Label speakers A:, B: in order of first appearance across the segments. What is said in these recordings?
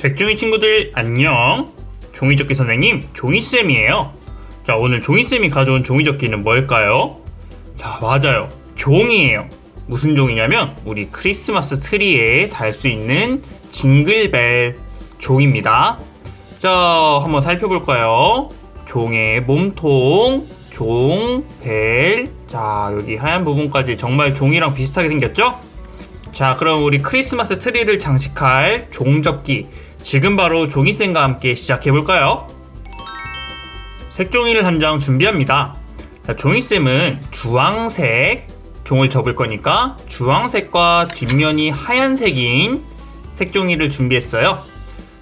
A: 색종이 친구들 안녕 종이접기 선생님 종이쌤이에요 자 오늘 종이쌤이 가져온 종이접기는 뭘까요? 자 맞아요 종이에요 무슨 종이냐면 우리 크리스마스 트리에 달 수 있는 징글벨 종입니다 자 한번 살펴볼까요? 종의 몸통 종, 벨, 자 여기 하얀 부분까지 정말 종이랑 비슷하게 생겼죠? 자, 그럼 우리 크리스마스 트리를 장식할 종접기. 지금 바로 종이쌤과 함께 시작해볼까요? 색종이를 한 장 준비합니다. 자, 종이쌤은 주황색 종을 접을 거니까 주황색과 뒷면이 하얀색인 색종이를 준비했어요.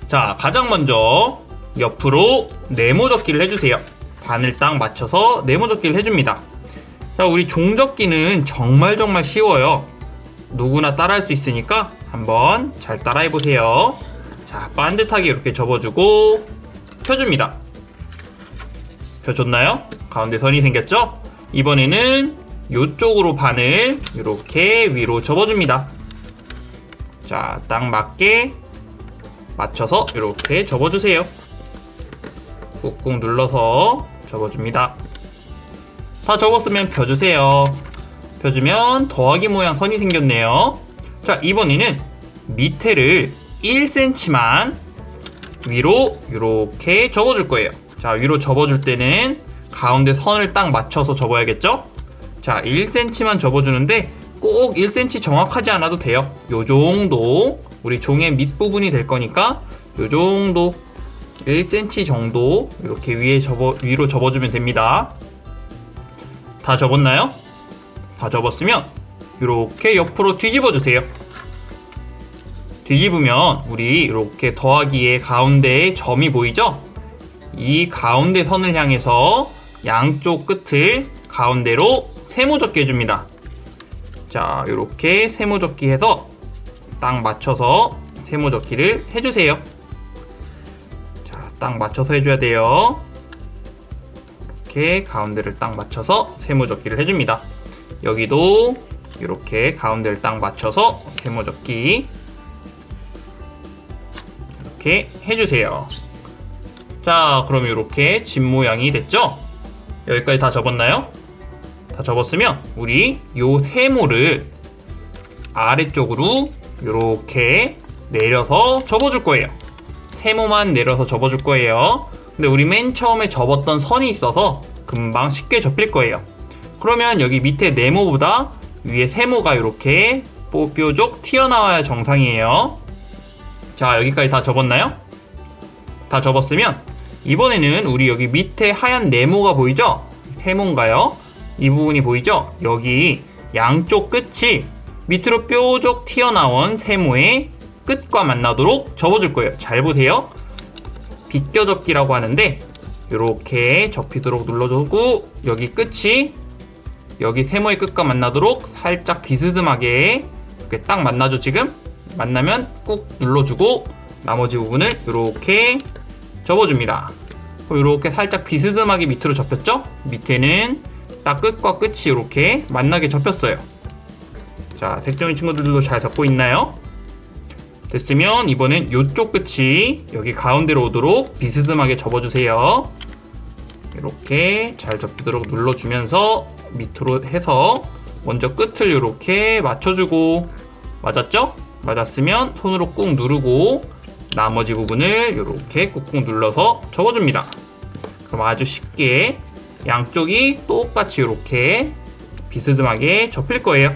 A: 자, 가장 먼저 옆으로 네모 접기를 해주세요. 반을 딱 맞춰서 네모 접기를 해줍니다. 자, 우리 종 접기는 정말 정말 쉬워요. 누구나 따라할 수 있으니까 한번 잘 따라해 보세요. 자, 반듯하게 이렇게 접어주고 펴줍니다. 펴줬나요? 가운데 선이 생겼죠? 이번에는 이쪽으로 반을 이렇게 위로 접어줍니다. 자, 딱 맞게 맞춰서 이렇게 접어주세요. 꾹꾹 눌러서 접어줍니다. 다 접었으면 펴주세요. 펴주면 더하기 모양 선이 생겼네요. 자, 이번에는 밑에를 1cm만 위로 이렇게 접어줄 거예요. 자, 위로 접어줄 때는 가운데 선을 딱 맞춰서 접어야겠죠? 자, 1cm만 접어주는데 꼭 1cm 정확하지 않아도 돼요. 요 정도 우리 종의 밑부분이 될 거니까 요 정도 1cm 정도 이렇게 위에 접어 위로 접어주면 됩니다. 다 접었나요? 다 접었으면 이렇게 옆으로 뒤집어 주세요. 뒤집으면 우리 이렇게 더하기의 가운데에 점이 보이죠? 이 가운데 선을 향해서 양쪽 끝을 가운데로 세모접기 해줍니다. 자, 이렇게 세모접기 해서 딱 맞춰서 세모접기를 해주세요. 자, 딱 맞춰서 해줘야 돼요. 이렇게 가운데를 딱 맞춰서 세모접기를 해줍니다. 여기도 이렇게 가운데를 딱 맞춰서 세모접기 이렇게 해주세요. 자, 그럼 이렇게 집 모양이 됐죠? 여기까지 다 접었나요? 다 접었으면 우리 요 세모를 아래쪽으로 이렇게 내려서 접어줄 거예요. 세모만 내려서 접어줄 거예요. 근데 우리 맨 처음에 접었던 선이 있어서 금방 쉽게 접힐 거예요. 그러면 여기 밑에 네모보다 위에 세모가 이렇게 뾰족 튀어나와야 정상이에요. 자, 여기까지 다 접었나요? 다 접었으면 이번에는 우리 여기 밑에 하얀 네모가 보이죠? 세모인가요? 이 부분이 보이죠? 여기 양쪽 끝이 밑으로 뾰족 튀어나온 세모의 끝과 만나도록 접어줄 거예요. 잘 보세요. 비껴접기라고 하는데 이렇게 접히도록 눌러주고 여기 끝이 여기 세모의 끝과 만나도록 살짝 비스듬하게 이렇게 딱 만나죠 지금 만나면 꾹 눌러주고 나머지 부분을 이렇게 접어줍니다 이렇게 살짝 비스듬하게 밑으로 접혔죠 밑에는 딱 끝과 끝이 이렇게 만나게 접혔어요 자 색종이 친구들도 잘 접고 있나요? 됐으면 이번엔 이쪽 끝이 여기 가운데로 오도록 비스듬하게 접어주세요 이렇게 잘 접히도록 눌러주면서 밑으로 해서 먼저 끝을 이렇게 맞춰주고 맞았죠? 맞았으면 손으로 꾹 누르고 나머지 부분을 이렇게 꾹꾹 눌러서 접어줍니다. 그럼 아주 쉽게 양쪽이 똑같이 이렇게 비스듬하게 접힐 거예요.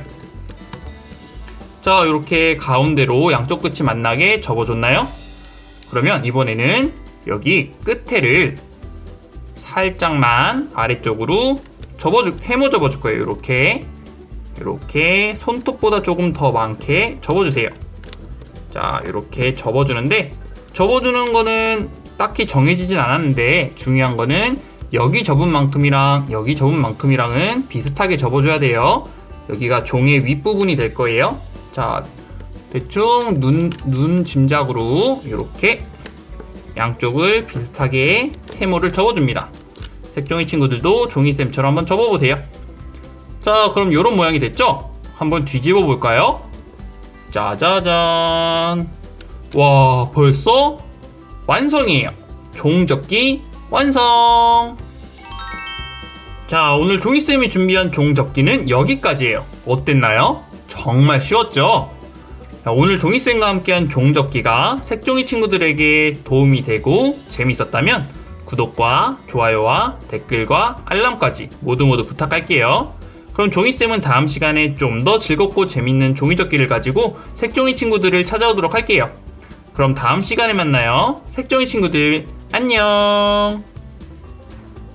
A: 자, 이렇게 가운데로 양쪽 끝이 만나게 접어줬나요? 그러면 이번에는 여기 끝에를 살짝만 아래쪽으로 접어줄 세모 접어줄 거예요. 이렇게 이렇게 손톱보다 조금 더 많게 접어주세요. 자, 이렇게 접어주는데 접어주는 거는 딱히 정해지진 않았는데 중요한 거는 여기 접은 만큼이랑 여기 접은 만큼이랑은 비슷하게 접어줘야 돼요. 여기가 종의 윗부분이 될 거예요. 자, 대충 눈, 눈 짐작으로 이렇게 양쪽을 비슷하게 세모를 접어줍니다. 색종이 친구들도 종이쌤처럼 한번 접어보세요. 자, 그럼 이런 모양이 됐죠? 한번 뒤집어 볼까요? 짜자잔. 와, 벌써 완성이에요. 종적기 완성! 자, 오늘 종이쌤이 준비한 종적기는 여기까지예요. 어땠나요? 정말 쉬웠죠? 자, 오늘 종이쌤과 함께한 종적기가 색종이 친구들에게 도움이 되고 재밌었다면 구독과 좋아요와 댓글과 알람까지 모두 모두 부탁할게요. 그럼 종이쌤은 다음 시간에 좀 더 즐겁고 재밌는 종이접기를 가지고 색종이 친구들을 찾아오도록 할게요. 그럼 다음 시간에 만나요. 색종이 친구들, 안녕!